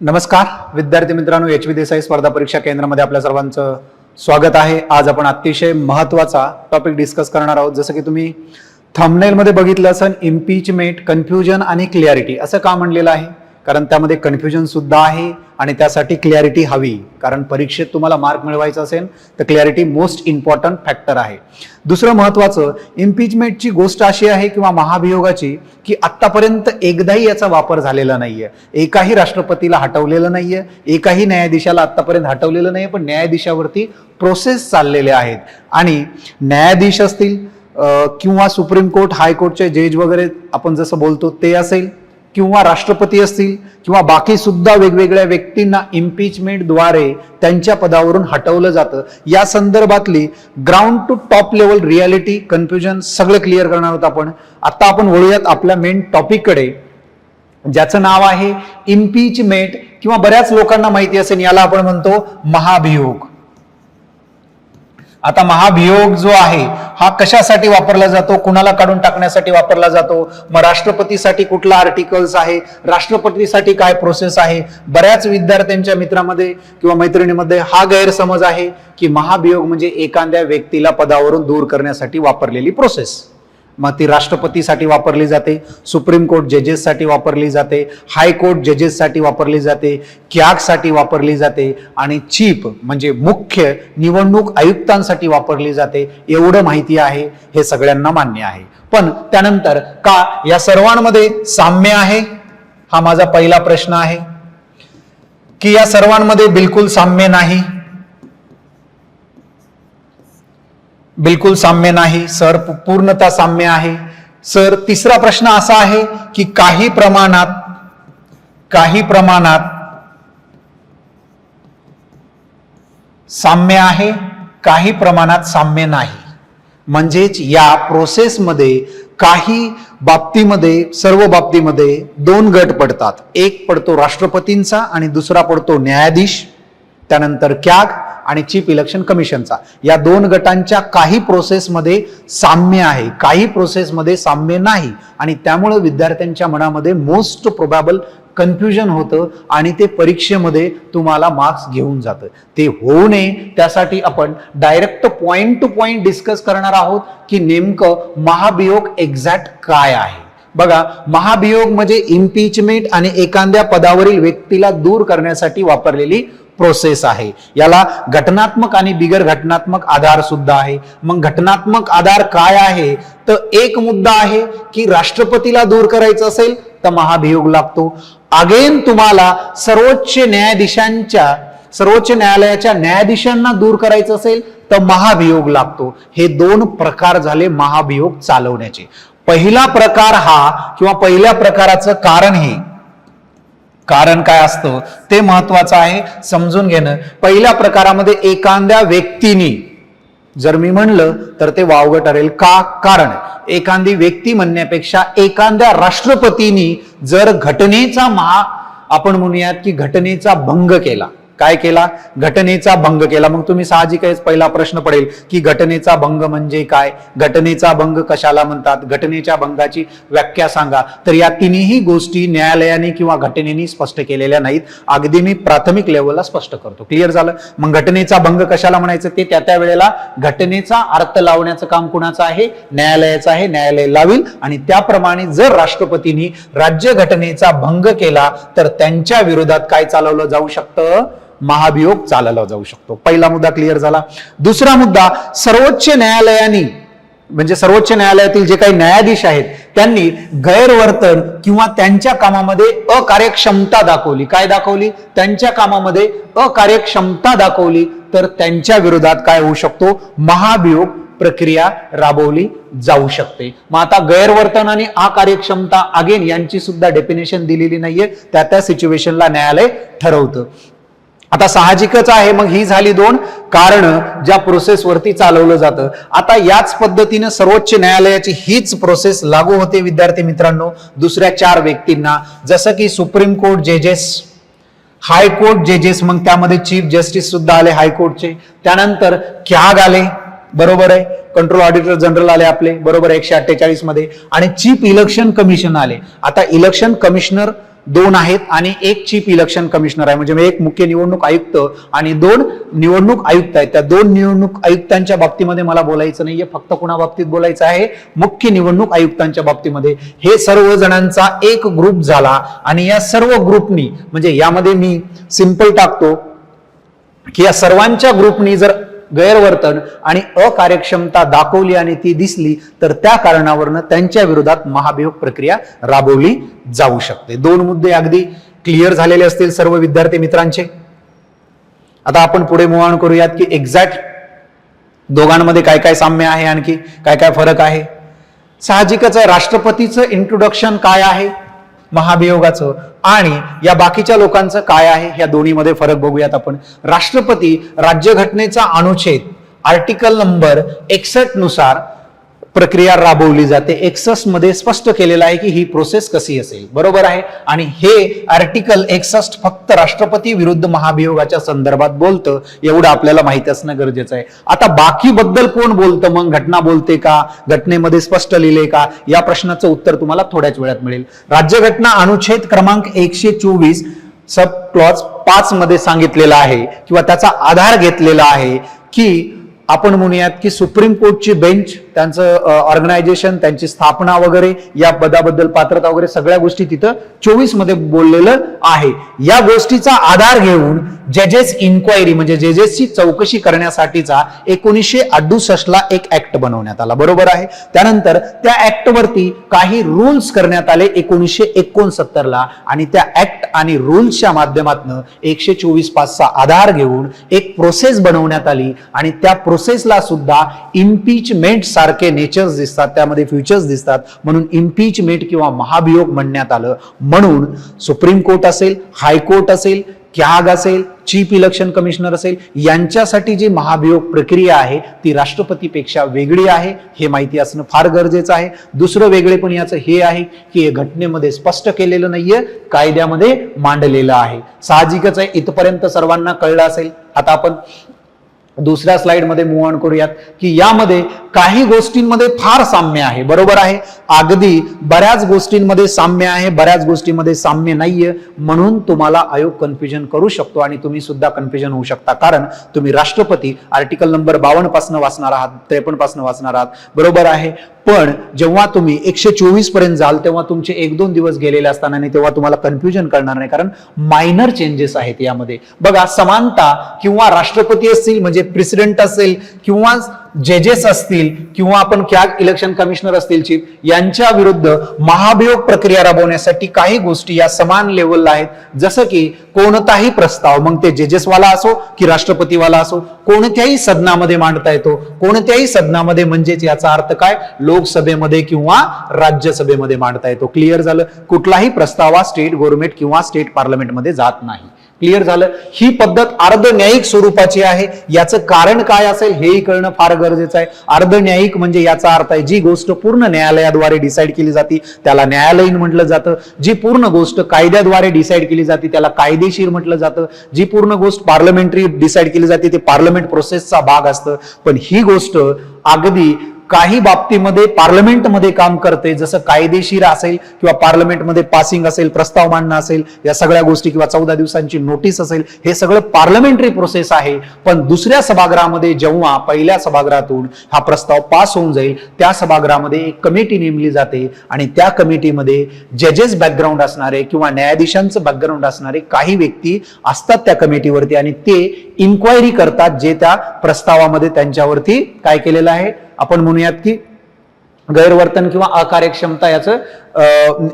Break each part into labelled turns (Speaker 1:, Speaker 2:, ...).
Speaker 1: नमस्कार. विद्यार्थी मित्रांनो एच व्ही देसाई स्पर्धा परीक्षा केंद्रामध्ये आपल्या सर्वांचं स्वागत आहे. आज आपण अतिशय महत्त्वाचा टॉपिक डिस्कस करणार आहोत. जसं की तुम्ही थंबनेलमध्ये बघितलं असेल इम्पीचमेंट कन्फ्युजन आणि क्लिअरिटी असं का म्हणलेलं आहे? कारण त्यामध्ये कन्फ्युजन सुद्धा आहे आणि त्यासाठी क्लॅरिटी हवी. कारण परीक्षेत तुम्हाला मार्क मिळवायचा असेल तर क्लॅरिटी मोस्ट इम्पॉर्टंट फॅक्टर आहे. दुसरं महत्त्वाचं इम्पीचमेंटची गोष्ट अशी आहे किंवा महाभियोगाची की आत्तापर्यंत एकदाही याचा वापर झालेला नाही आहे एकाही राष्ट्रपतीला हटवलेलं नाही आहे एकाही न्यायाधीशाला आत्तापर्यंत हटवलेलं नाहीये पण न्यायाधीशावरती प्रोसेस चाललेले आहेत. आणि न्यायाधीश असतील किंवा सुप्रीम कोर्ट हायकोर्टचे जज वगैरे आपण जसं बोलतो ते असेल. किंवा राष्ट्रपती असतील किंवा बाकी सुद्धा वेगवेगळ्या व्यक्तींना इम्पीचमेंटद्वारे त्यांच्या पदावरून हटवलं जातं. या संदर्भातली ground to top level reality confusion सगळं क्लिअर करणार आहोत आपण. आता आपण वळूयात आपल्या मेन टॉपिककडे ज्याचं नाव आहे इम्पीचमेंट किंवा बऱ्याच लोकांना माहिती असेल याला आपण म्हणतो महाभियोग. आता महाभियोग जो आहे हा कशासाठी वापरला जातो? कुणाला काढून टाकण्यासाठी वापरला जातो? मग राष्ट्रपतीसाठी कुठला आर्टिकल्स आहे? राष्ट्रपतीसाठी काय प्रोसेस आहे? बऱ्याच विद्यार्थ्यांच्या मित्रामध्ये किंवा मैत्रिणीमध्ये हा गैरसमज आहे की महाभियोग म्हणजे एखाद्या व्यक्तीला पदावरून दूर करण्यासाठी वापरलेली प्रोसेस मग ती राष्ट्रपतीसाठी वापरली जाते सुप्रीम कोर्ट जजेससाठी वापरली जाते हायकोर्ट जजेससाठी वापरली जाते क्यागसाठी वापरली जाते आणि चीफ म्हणजे मुख्य निवडणूक आयुक्तांसाठी वापरली जाते एवढं माहिती आहे हे सगळ्यांना मान्य आहे. पण त्यानंतर का या सर्वांमध्ये साम्य आहे? हा माझा पहिला प्रश्न आहे. की या सर्वांमध्ये बिलकुल साम्य नाही? बिलकुल साम्य नाही सर पूर्णता साम्य आहे. सर तिसरा प्रश्न असा आहे की काही प्रमाणात काही प्रमाणात साम्य आहे काही प्रमाणात साम्य नाही. म्हणजेच या प्रोसेसमध्ये काही बाबतीमध्ये सर्व बाबतीमध्ये दोन गट पडतात. एक पडतो राष्ट्रपतींचा आणि दुसरा पडतो न्यायाधीश त्यानंतर क्याग आणि चीफ इलेक्शन कमिशनचा या दोन गटांच्या काही प्रोसेसमध्ये साम्य आहे. काही प्रोसेसमध्ये साम्य नाही. आणि त्यामुळं विद्यार्थ्यांच्या मनामध्ये मोस्ट प्रोबॅबल कन्फ्युजन होतं आणि ते परीक्षेमध्ये तुम्हाला मार्क्स घेऊन जातं. ते होऊ नये. त्यासाठी आपण direct point to point discuss करणार आहोत की नेमकं महाभियोग एक्झॅक्ट काय आहे. बघा महाभियोग म्हणजे इम्पीचमेंट आणि एखाद्या पदावरील व्यक्तीला दूर करण्यासाठी वापरलेली प्रोसेस आहे. याला घटनात्मक आणि बिगर घटनात्मक आधार सुद्धा आहे. मग घटनात्मक आधार काय आहे? तर एक मुद्दा आहे की राष्ट्रपतीला दूर करायचं असेल तर महाभियोग लागतो. अगेन तुम्हाला सर्वोच्च न्यायाधीशांच्या सर्वोच्च न्यायालयाच्या न्यायाधीशांना दूर करायचं असेल तर महाभियोग लागतो. हे दोन प्रकार झाले महाभियोग चालवण्याचे. पहिला प्रकार हा किंवा पहिल्या प्रकाराचं कारण हे कारण काय असतं? ते महत्वाचं आहे समजून घेणं. पहिल्या प्रकारामध्ये एखाद्या व्यक्तीनी जर मी म्हणलं तर ते वावगं ठरेल का? कारण एखादी व्यक्ती म्हणण्यापेक्षा एखाद्या राष्ट्रपतीनी जर घटनेचा महा आपण म्हणूयात की घटनेचा भंग केला काय केला? घटनेचा भंग केला. मग तुम्ही साहजिकच पहिला प्रश्न पडेल की घटनेचा भंग म्हणजे काय? घटनेचा भंग कशाला म्हणतात? घटनेच्या भंगाची व्याख्या सांगा. तर या तिन्ही गोष्टी न्यायालयाने किंवा घटनेने स्पष्ट केलेल्या नाहीत. अगदी मी प्राथमिक लेवलला स्पष्ट करतो. क्लिअर झालं? मग घटनेचा भंग कशाला म्हणायचं? ते त्या त्या वेळेला घटनेचा अर्थ लावण्याचं काम कुणाचं आहे? न्यायालयाचं आहे. न्यायालय लावील आणि त्याप्रमाणे जर राष्ट्रपतींनी राज्य घटनेचा भंग केला तर त्यांच्या विरोधात काय चालवलं जाऊ शकतं? महाभियोग चालवला जाऊ शकतो. पहिला मुद्दा क्लिअर झाला. दुसरा मुद्दा सर्वोच्च न्यायालयाने म्हणजे सर्वोच्च न्यायालयातील जे काही न्यायाधीश आहेत त्यांनी गैरवर्तन किंवा त्यांच्या कामामध्ये अकार्यक्षमता दाखवली. काय दाखवली? त्यांच्या कामामध्ये अकार्यक्षमता दाखवली तर त्यांच्या विरोधात काय होऊ शकतो? महाभियोग प्रक्रिया राबवली जाऊ शकते. मग आता गैरवर्तन आणि अकार्यक्षमता अगेन यांची सुद्धा डेफिनेशन दिलेली नाहीये. त्या त्या सिच्युएशनला न्यायालय ठरवतं. आता साहजिकच आहे मग ही झाली दोन कारण ज्या प्रोसेसवरती चालवलं जातं. आता याच पद्धतीनं सर्वोच्च न्यायालयाची हीच प्रोसेस लागू होते विद्यार्थी मित्रांनो. दुसऱ्या चार व्यक्तींना जसं की सुप्रीम कोर्ट जजेस हायकोर्ट जजेस मग त्यामध्ये चीफ जस्टिस सुद्धा आले हायकोर्टचे. त्यानंतर क्याग आले बरोबर आहे. कंट्रोल ऑडिटर जनरल आले आपले बरोबर एकशे अठ्ठेचाळीसमध्ये आणि चीफ इलेक्शन कमिशन आले. आता इलेक्शन कमिशनर दोन आहेत आणि एक चीफ इलेक्शन कमिशनर आहे. म्हणजे एक मुख्य निवडणूक आयुक्त आणि दोन निवडणूक आयुक्त आहेत. त्या दोन निवडणूक आयुक्तांच्या बाबतीमध्ये मला बोलायचं नाहीये. फक्त कुणा बाबतीत बोलायचं आहे? मुख्य निवडणूक आयुक्तांच्या बाबतीमध्ये. हे सर्व जणांचा एक ग्रुप झाला आणि या सर्व ग्रुपनी म्हणजे यामध्ये मी सिंपल टाकतो की या सर्वांच्या ग्रुपनी जर गैरवर्तन आणि अकार्यक्षमता दाखवली आणि ती दिसली तर त्या कारणावरनं त्यांच्या विरोधात महाभियोग प्रक्रिया राबवली जाऊ शकते. दोन मुद्दे अगदी क्लिअर झालेले असतील सर्व विद्यार्थी मित्रांचे. आता आपण पुढे मुवाण करूयात की एक्झॅक्ट दोघांमध्ये काय काय साम्य आहे आणखी काय काय फरक आहे. साहजिकच आहे राष्ट्रपतीचं इंट्रोडक्शन काय आहे? महाभियोगाचं. आणि या बाकीच्या लोकांचं काय आहे या दोन्हीमध्ये फरक बघूयात आपण. राष्ट्रपती राज्यघटनेचा अनुच्छेद आर्टिकल नंबर एकसष्टनुसार प्रक्रिया राबवली जाते. एक्सस्टमध्ये स्पष्ट केलेलं आहे की ही प्रोसेस कशी असेल. बरोबर आहे? आणि हे आर्टिकल एकसष्ट फक्त राष्ट्रपती विरुद्ध महाभियोगाच्या संदर्भात बोलतं. एवढं आपल्याला माहिती असणं गरजेचं आहे. आता बाकीबद्दल कोण बोलतं मग? घटना बोलते का? घटनेमध्ये स्पष्ट लिहिले का? या प्रश्नाचं उत्तर तुम्हाला थोड्याच वेळात मिळेल. राज्यघटना अनुच्छेद क्रमांक एकशे चोवीस सब क्लॉज पाच मध्ये सांगितलेला आहे किंवा त्याचा आधार घेतलेला आहे की आपण म्हणूयात की सुप्रीम कोर्टची बेंच त्यांचं ऑर्गनायझेशन त्यांची स्थापना वगैरे या पदाबद्दल पात्रता वगैरे सगळ्या गोष्टी तिथं चोवीसमध्ये बोललेलं आहे. या गोष्टीचा आधार घेऊन जजेस इन्क्वायरी म्हणजे जजेसची चौकशी करण्यासाठीचा एकोणीसशे अडुसष्ट ला एक ऍक्ट बनवण्यात आला. बरोबर आहे? त्यानंतर त्या ऍक्टवरती काही रूल्स करण्यात आले एकोणीसशे एकोणसत्तर ला आणि त्या ऍक्ट आणि रूल्सच्या माध्यमातून एकशे चोवीस पाचचा आधार घेऊन एक प्रोसेस बनवण्यात आली. आणि त्या प्रोसेसला सुद्धा इम्पीचमेंट सारखे नेचर्स दिसतात त्यामध्ये फ्युचर्स दिसतात म्हणून इम्पीचमेंट किंवा महाभियोग म्हणण्यात आलं. म्हणून सुप्रीम कोर्ट असेल हायकोर्ट असेल क्याग असेल चीफ इलेक्शन कमिशनर असेल यांच्यासाठी जी महाभियोग प्रक्रिया आहे ती राष्ट्रपतीपेक्षा वेगळी आहे हे माहिती असणं फार गरजेचं आहे. दुसरं वेगळे पण याचं हे आहे की हे घटनेमध्ये स्पष्ट केलेलं नाहीये कायद्यामध्ये मांडलेलं आहे. साहजिकच आहे इथपर्यंत सर्वांना कळलं असेल. आता आपण दुसऱ्या स्लाइडमध्ये मूव ऑन करूयात की यामध्ये काही गोष्टींमध्ये फार साम्य आहे. बरोबर आहे? अगदी बऱ्याच गोष्टींमध्ये साम्य आहे बऱ्याच गोष्टींमध्ये साम्य नाहीये. म्हणून तुम्हाला आयोग कन्फ्युजन करू शकतो आणि तुम्ही सुद्धा कन्फ्युजन होऊ शकता. कारण तुम्ही राष्ट्रपती आर्टिकल नंबर बावन्नपासून वाचणार आहात त्रेपन्नपासून वाचणार आहात. बरोबर आहे? पण जेव्हा तुम्ही एकशे चोवीसपर्यंत जाल तेव्हा तुमचे एक दोन दिवस गेलेले असताना आणि तेव्हा तुम्हाला कन्फ्युजन करणार नाही. कारण मायनर चेंजेस आहेत यामध्ये. बघा समानता किंवा राष्ट्रपती असतील म्हणजे प्रेसिडेंट असेल किंवा जजेस असतील किंवा आपण क्या इलेक्शन कमिशनर असतील चीफ यांच्या विरुद्ध महाभियोग प्रक्रिया राबवण्यासाठी काही गोष्टी या समान लेवलला आहेत. जसं की कोणताही प्रस्ताव मग ते जजेसवाला असो की राष्ट्रपतीवाला असो कोणत्याही सदनामध्ये मांडता येतो. कोणत्याही सदनामध्ये म्हणजेच याचा अर्थ काय? लोकसभेमध्ये किंवा राज्यसभेमध्ये मांडता येतो. क्लिअर झालं? कुठलाही प्रस्ताव हा स्टेट गव्हर्नमेंट किंवा स्टेट पार्लमेंटमध्ये जात नाही. क्लिअर झालं. ही पद्धत अर्धन्यायिक स्वरूपाची आहे. याचं कारण काय असेल हेही कळणं फार गरजेचं आहे. अर्धन्यायिक म्हणजे याचा अर्थ आहे जी गोष्ट पूर्ण न्यायालयाद्वारे डिसाईड केली जाते त्याला न्यायालयीन म्हटलं जातं. जी पूर्ण गोष्ट कायद्याद्वारे डिसाईड केली जाते त्याला कायदेशीर म्हटलं जातं. जी पूर्ण गोष्ट पार्लमेंटरी डिसाईड केली जाते ते पार्लमेंट प्रोसेसचा भाग असतं. पण ही गोष्ट अगदी काही बाबतीमध्ये पार्लमेंटमध्ये काम करते. जसं कायदेशीर असेल किंवा पार्लमेंटमध्ये पासिंग असेल प्रस्ताव मांडणं असेल या सगळ्या गोष्टी किंवा चौदा दिवसांची नोटीस असेल हे सगळं पार्लमेंटरी प्रोसेस आहे. पण दुसऱ्या सभागृहामध्ये जेव्हा पहिल्या सभागृहातून हा प्रस्ताव पास होऊन जाईल त्या सभागृहामध्ये एक कमिटी नेमली जाते आणि त्या कमिटीमध्ये जजेस बॅकग्राऊंड असणारे किंवा न्यायाधीशांचं बॅकग्राऊंड असणारे काही व्यक्ती असतात त्या कमिटीवरती आणि ते इन्क्वायरी करतात जे त्या प्रस्तावामध्ये त्यांच्यावरती काय केलेलं आहे आपण म्हणूयात की गैरवर्तन किंवा अकार्यक्षमता याचं अं,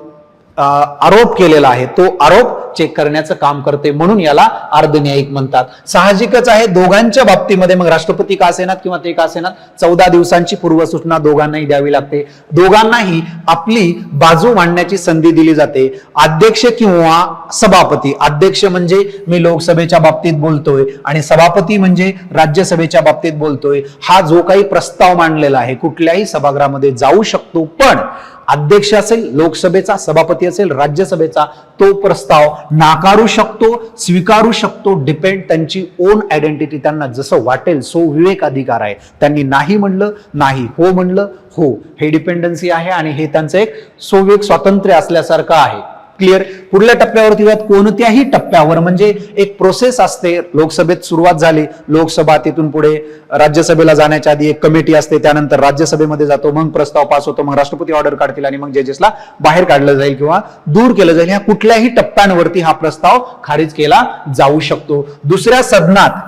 Speaker 1: आरोप केलेला आहे. तो आरोप चेक करण्याचं काम करते म्हणून याला अर्धन्यायिक म्हणतात. साहजिकच आहे दोघांच्या बाबतीमध्ये मग राष्ट्रपती का असेनात किंवा ते का असेनात चौदा दिवसांची पूर्वसूचना दोघांनाही द्यावी लागते. दोघांनाही आपली बाजू मांडण्याची संधी दिली जाते. अध्यक्ष किंवा सभापती. अध्यक्ष म्हणजे मी लोकसभेच्या बाबतीत बोलतोय आणि सभापती म्हणजे राज्यसभेच्या बाबतीत बोलतोय. हा जो काही प्रस्ताव मांडलेला आहे कुठल्याही सभागृहामध्ये जाऊ शकतो. पण अध्यक्ष असेल लोकसभेचा सभापती असेल राज्यसभेचा तो प्रस्ताव नाकारू शकतो स्वीकारू शकतो डिपेंड त्यांची ओन आयडेंटिटी त्यांना जसं वाटेल सो विवेक अधिकार आहे. त्यांनी नाही म्हणलं नाही हो म्हणलं हो. हे डिपेंडन्सी आहे आणि हे त्यांचं एक सोविवेक स्वातंत्र्य असल्यासारखं आहे. क्लिअर पुढल्या टप्प्यावरती यात कोणत्याही टप्प्यावर म्हणजे एक प्रोसेस असते. लोकसभेत सुरुवात झाली. लोकसभा तिथून पुढे राज्यसभेला जाण्याच्या आधी एक कमिटी असते. त्यानंतर राज्यसभेमध्ये जातो. मग प्रस्ताव पास होतो. मग राष्ट्रपती ऑर्डर काढतील आणि मग जजेसला बाहेर काढलं जाईल किंवा दूर केलं जाईल. ह्या कुठल्याही टप्प्यांवरती हा प्रस्ताव खारिज केला जाऊ शकतो. दुसऱ्या सदनात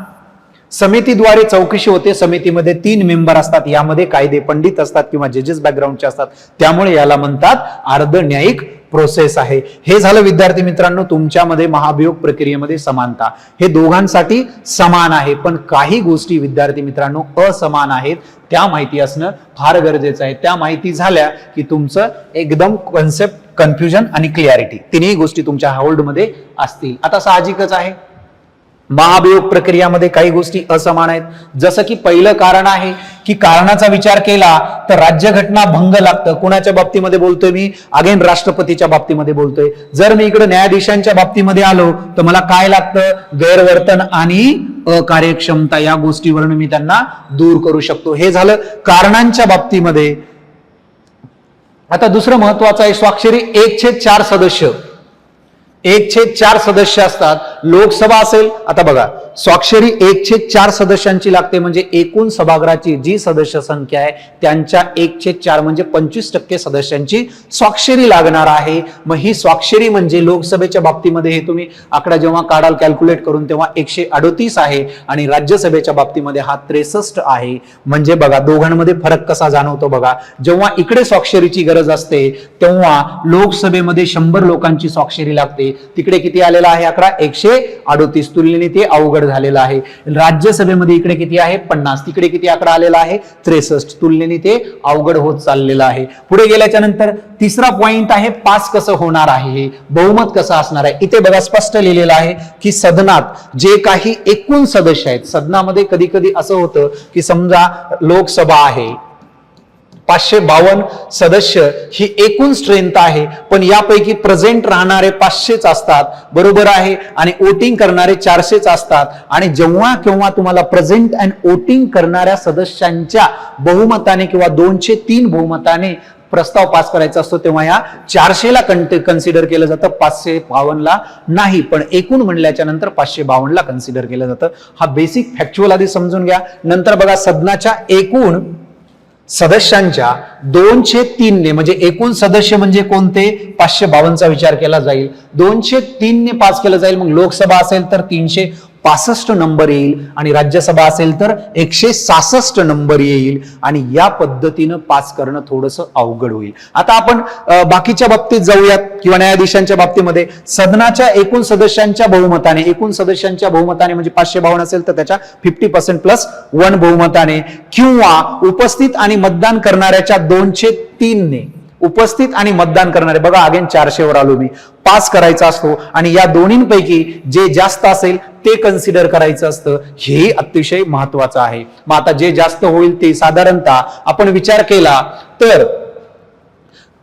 Speaker 1: समितीद्वारे चौकशी होते. समितीमध्ये तीन मेंबर असतात. यामध्ये कायदे पंडित असतात किंवा जजेस बॅकग्राऊंडचे असतात. त्यामुळे याला म्हणतात अर्ध न्यायिक प्रोसेस आहे. हे झालं विद्यार्थी मित्रांनो तुमच्यामध्ये महाभियोग प्रक्रियेमध्ये समानता. हे दोघांसाठी समान आहे पण काही गोष्टी विद्यार्थी मित्रांनो असमान आहेत. त्या माहिती असणं फार गरजेचं आहे. त्या माहिती झाल्या की तुमचं एकदम कन्सेप्ट कन्फ्युजन आणि क्लिअरिटी तिन्ही गोष्टी तुमच्या होल्डमध्ये असतील. आता साहजिकच आहे. महाभियोग प्रक्रियामध्ये काही गोष्टी असमान आहेत. जसं की पहिलं कारण आहे की कारणाचा विचार केला तर राज्यघटना भंग लागतं. कोणाच्या बाबतीमध्ये बोलतोय मी? अगेन राष्ट्रपतीच्या बाबतीमध्ये बोलतोय. जर मी इकडे न्यायाधीशांच्या बाबतीमध्ये आलो तर मला काय लागतं? गैरवर्तन आणि अकार्यक्षमता या गोष्टीवरून मी त्यांना दूर करू शकतो. हे झालं कारणांच्या बाबतीमध्ये. आता दुसरं महत्वाचं आहे स्वाक्षरी एक छेद चार सदस्य. एक छेद चार सदस्य असतात. लोकसभा असेल आता बघा स्वाक्षरी एकशे चार सदस्यांची लागते म्हणजे एकूण सभागृहाची जी सदस्य संख्या आहे त्यांच्या एकशे चार म्हणजे पंचवीस टक्के सदस्यांची स्वाक्षरी लागणार आहे. मग ही स्वाक्षरी म्हणजे लोकसभेच्या बाबतीमध्ये हे तुम्ही आकडा जेव्हा काढाल कॅल्क्युलेट करून तेव्हा एकशे अडोतीस आहे आणि राज्यसभेच्या बाबतीमध्ये हा त्रेसष्ट आहे. म्हणजे बघा दोघांमध्ये फरक कसा जाणवतो बघा. जेव्हा इकडे स्वाक्षरीची गरज असते तेव्हा लोकसभेमध्ये शंभर लोकांची स्वाक्षरी लागते. तिकडे किती आलेला आहे आकडा एकशे अडोतीस तुलनेने ते अवघड झालेलं आहे. राज्यसभेमध्ये इकडे किती आहे? पन्नास. तिकडे किती आकडा आलेला आहे? त्रेसष्ट. तुलनेने ते अवघड होत चाललेलं आहे. पुढे गेल्याच्यानंतर तिसरा पॉइंट आहे पास कसं होणार आहे? बहुमत कसं असणार आहे? इथे बघा स्पष्ट लिहिलेलं आहे की सदनात जे काही एकूण सदस्य आहेत सदनामध्ये कधी कधी असं होतं की समजा लोकसभा आहे पाचशे बावन्न सदस्य ही एकूण स्ट्रेंथ आहे. पण यापैकी प्रेझेंट राहणारे पाचशेच असतात. बरोबर आहे? आणि वोटिंग करणारे चारशेच असतात. आणि जेव्हा केव्हा तुम्हाला प्रेझेंट अँड वोटिंग करणाऱ्या सदस्यांच्या बहुमताने किंवा दोनशे तीन बहुमताने प्रस्ताव पास करायचा असतो तेव्हा या चारशेला कन्सिडर केलं जातं. पाचशे बावन्नला नाही पण एकूण म्हणल्याच्या नंतर पाचशे बावन्नला कन्सिडर केलं जातं. हा बेसिक फॅक्च्युअल आधी समजून घ्या. नंतर बघा सदनाच्या एकूण सदस्यांच्या दोनशे तीनने म्हणजे एकूण सदस्य म्हणजे कोणते? पाचशे बावन्नचा विचार केला जाईल. दोनशे तीनने पास केलं जाईल. मग लोकसभा असेल तर तीनशे पासष्ट नंबर येईल आणि राज्यसभा असेल तर एकशे सासष्ट नंबर येईल आणि या पद्धतीनं पास करणं थोडंसं अवघड होईल. आता आपण बाकीच्या बाबतीत जाऊयात किंवा न्यायाधीशांच्या बाबतीमध्ये. सदनाच्या एकूण सदस्यांच्या बहुमताने एकूण सदस्यांच्या बहुमताने म्हणजे पाचशे बावन्न असेल तर त्याच्या फिफ्टी पर्सेंट प्लस वन बहुमताने किंवा उपस्थित आणि मतदान करणाऱ्याच्या दोनशे तीनने उपस्थित आणि मतदान करणारे. बघा अगेन चारशेवर आलो मी. पास करायचा असतो आणि या दोन्हींपैकी जे जास्त असेल ते कन्सिडर करायचं असतं. हेही अतिशय महत्वाचं आहे. मग आता जे जास्त होईल ते साधारणतः आपण विचार केला तर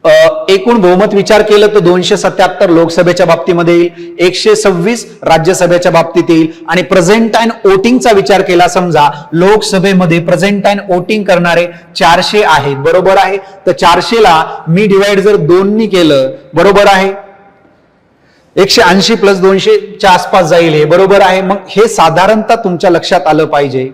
Speaker 1: एकूण बहुमत विचार केलं तर दोनशे सत्याहत्तर लोकसभेच्या बाबतीमध्ये येईल एकशे सव्वीस राज्यसभेच्या बाबतीत येईल. आणि प्रेझेंट अँड वोटिंगचा विचार केला समजा लोकसभेमध्ये प्रेझेंट अँड वोटिंग करणारे चारशे आहेत बरोबर आहे? तर चारशेला मी डिवाइड जर दोननी केलं बरोबर आहे? एकशे ऐंशी प्लस दोनशेच्या आसपास जाईल हे बरोबर आहे? मग हे साधारणतः तुमच्या लक्षात आलं पाहिजे.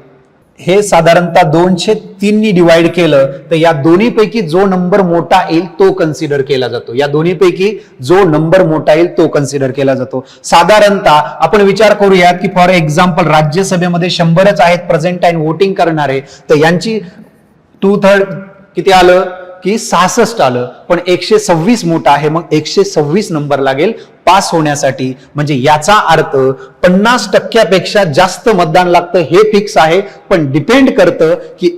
Speaker 1: हे साधारणतः दोनशे तीननी डिवाइड केलं तर या दोन्हीपैकी जो नंबर मोठा येईल तो कन्सिडर केला जातो. या दोन्हीपैकी जो नंबर मोठा येईल तो कन्सिडर केला जातो. साधारणतः आपण विचार करूयात की फॉर एक्झाम्पल राज्यसभेमध्ये शंभरच आहेत प्रेझेंट अँड वोटिंग करणारे तर यांची टू थर्ड किती आलं? की सहासष्ट आलं पण एकशे सव्वीस मोठा आहे मग एकशे सव्वीस नंबर लागेल पास होण्यासाठी. म्हणजे याचा अर्थ पन्नास टक्क्यापेक्षा जास्त मतदान लागतं हे फिक्स आहे पण डिपेंड करतं की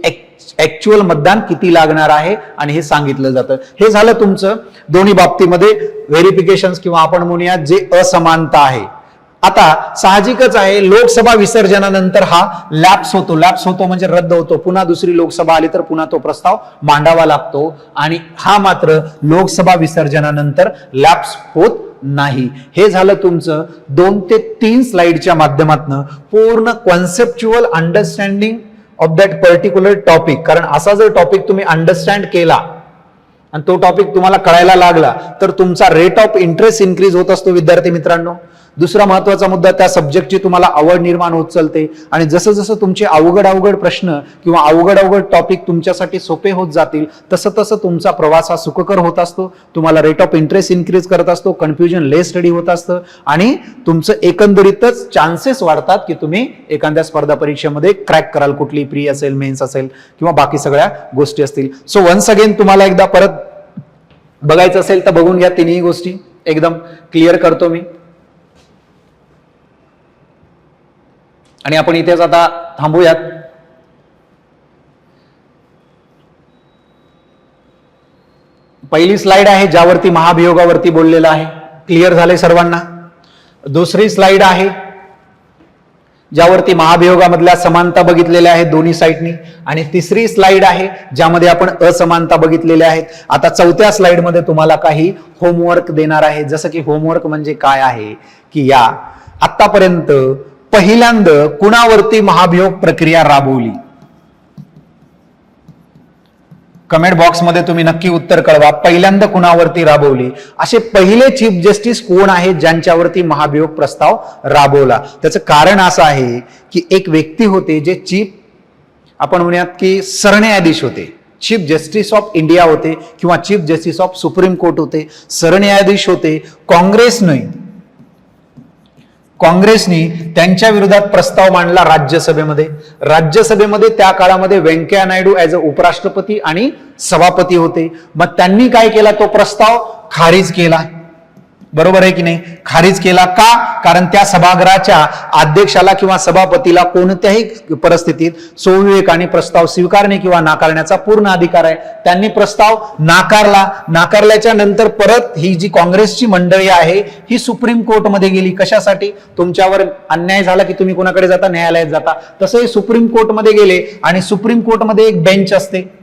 Speaker 1: ऍक्च्युअल मतदान किती लागणार आहे आणि हे सांगितलं जातं. हे झालं तुमचं दोन्ही बाबतीमध्ये व्हेरिफिकेशन किंवा आपण म्हणूया जे असमानता आहे. आता साहजिकच आहे लोकसभा विसर्जनानंतर हा लॅप्स होतो. लॅप्स होतो म्हणजे रद्द होतो. पुन्हा दुसरी लोकसभा आली तर पुन्हा तो प्रस्ताव मांडावा लागतो. आणि हा मात्र लोकसभा विसर्जनानंतर लॅप्स होत नाही. हे झालं तुमचं दोन ते तीन स्लाइडच्या माध्यमातून पूर्ण conceptual understanding of that particular topic कारण असा जर टॉपिक तुम्ही अंडरस्टँड केला आणि तो टॉपिक तुम्हाला कळायला लागला तर तुमचा रेट ऑफ इंटरेस्ट इन्क्रीज होत असतो विद्यार्थी मित्रांनो. दुसरा महत्त्वाचा मुद्दा त्या सब्जेक्टची तुम्हाला आवड निर्माण होत चालते. आणि जसं जसं तुमचे अवघड अवघड प्रश्न किंवा अवघड अवघड टॉपिक तुमच्यासाठी सोपे होत जातील तसं तसं तुमचा प्रवास हा सुखकर होत असतो. तुम्हाला रेट ऑफ इंटरेस्ट इन्क्रीज करत असतो कन्फ्युजन लेस स्टडी होत असतं. आणि तुमचं एकंदरीतच चान्सेस वाढतात की तुम्ही एखाद्या स्पर्धा परीक्षेमध्ये क्रॅक कराल कुठली प्री असेल मेन्स असेल किंवा बाकी सगळ्या गोष्टी असतील. सो वन्स अगेन तुम्हाला एकदा परत बघायचं असेल तर बघून घ्या तिन्ही गोष्टी. एकदम क्लिअर करतो मी. आणि आपण इथेच आता थांबूयात. पहिली स्लाइड आहे ज्यावरती महाभियोगावरती बोललेलं आहे. क्लिअर झाले सर्वांना? दुसरी स्लाइड आहे ज्यावरती महाभियोगामधल्या समानता बघितलेल्या आहेत दोन्ही साईडनी. आणि तिसरी स्लाइड आहे ज्यामध्ये आपण असमानता बघितलेल्या आहेत. आता चौथ्या स्लाइडमध्ये तुम्हाला काही होमवर्क देणार आहे. जसं की होमवर्क म्हणजे काय आहे? की या आतापर्यंत पहिल्यांदा कुणावरती महाभियोग प्रक्रिया राबवली? कमेंट बॉक्समध्ये तुम्ही नक्की उत्तर कळवा. पहिल्यांदा कुणावरती राबवली? असे पहिले चीफ जस्टिस कोण आहेत ज्यांच्यावरती महाभियोग प्रस्ताव राबवला? त्याचं कारण असं आहे की एक व्यक्ती होते जे चीफ आपण म्हणूयात की सरन्यायाधीश होते. चीफ जस्टिस ऑफ इंडिया होते किंवा chief justice of supreme court होते. सरन्यायाधीश होते. काँग्रेसने काँग्रेसनी त्यांच्या विरोधात प्रस्ताव मांडला राज्यसभेमध्ये. राज्यसभेमध्ये त्या काळामध्ये व्यंकय्या नायडू ऍज अ उपराष्ट्रपती आणि सभापती होते. मग त्यांनी काय केला तो प्रस्ताव? खारिज केला. बरोबर आहे की नाही? खारिज केला का? कारण त्या सभागृहाच्या अध्यक्षाला किंवा सभापतीला कोणत्याही परिस्थितीत सोविवेकाने प्रस्ताव स्वीकारणे किंवा नाकारण्याचा पूर्ण अधिकार आहे. त्यांनी प्रस्ताव नाकारला. नाकारल्याच्या नंतर परत ही जी काँग्रेसची मंडळी आहे ही सुप्रीम कोर्टमध्ये गेली. कशासाठी? तुमच्यावर अन्याय झाला की तुम्ही कोणाकडे जाता? न्यायालयात जाता. तसं हे सुप्रीम कोर्टमध्ये गेले आणि सुप्रीम कोर्टमध्ये एक बेंच असते.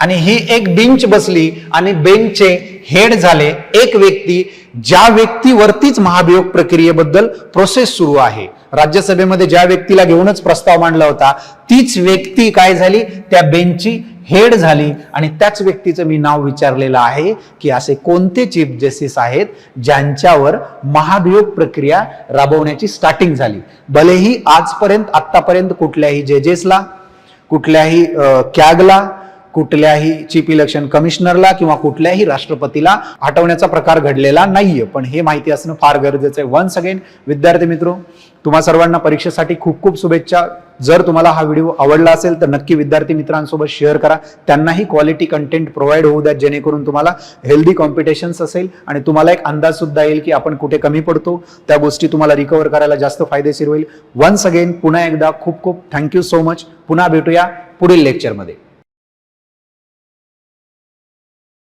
Speaker 1: आणि ही एक बेंच बसली आणि बेंचचे हेड झाले एक व्यक्ती ज्या व्यक्तीवरतीच महाभियोग प्रक्रियेबद्दल प्रोसेस सुरू आहे. राज्यसभेमध्ये ज्या व्यक्तीला घेऊनच प्रस्ताव मांडला होता तीच व्यक्ती काय झाली? त्या बेंचची हेड झाली आणि त्याच व्यक्तीचं मी नाव विचारलेलं आहे की असे कोणते चीफ जस्टिस आहेत ज्यांच्यावर महाभियोग प्रक्रिया राबवण्याची स्टार्टिंग झाली? भलेही आजपर्यंत आतापर्यंत कुठल्याही जजेसला कुठल्याही कॅगला कुठल्याही चीफ इलेक्शन कमिशनरला किंवा कुठल्याही राष्ट्रपतीला हटवण्याचा प्रकार घडलेला नाहीये. पण हे माहिती असणं फार गरजेचं आहे. वन्स अगेन विद्यार्थी मित्र तुम्हा सर्वांना परीक्षेसाठी खूप खूप शुभेच्छा. जर तुम्हाला हा व्हिडिओ आवडला असेल तर नक्की विद्यार्थी मित्रांसोबत शेअर करा. त्यांनाही क्वालिटी कंटेंट प्रोव्हाइड होऊ द्या जेणेकरून तुम्हाला हेल्दी कॉम्पिटिशन्स असेल आणि तुम्हाला एक अंदाज सुद्धा येईल की आपण कुठे कमी पडतो. त्या गोष्टी तुम्हाला रिकवर करायला जास्त फायदेशीर होईल. वन्स अगेन पुन्हा एकदा खूप खूप थँक्यू सो मच पुन्हा भेटूया पुढील लेक्चरमध्ये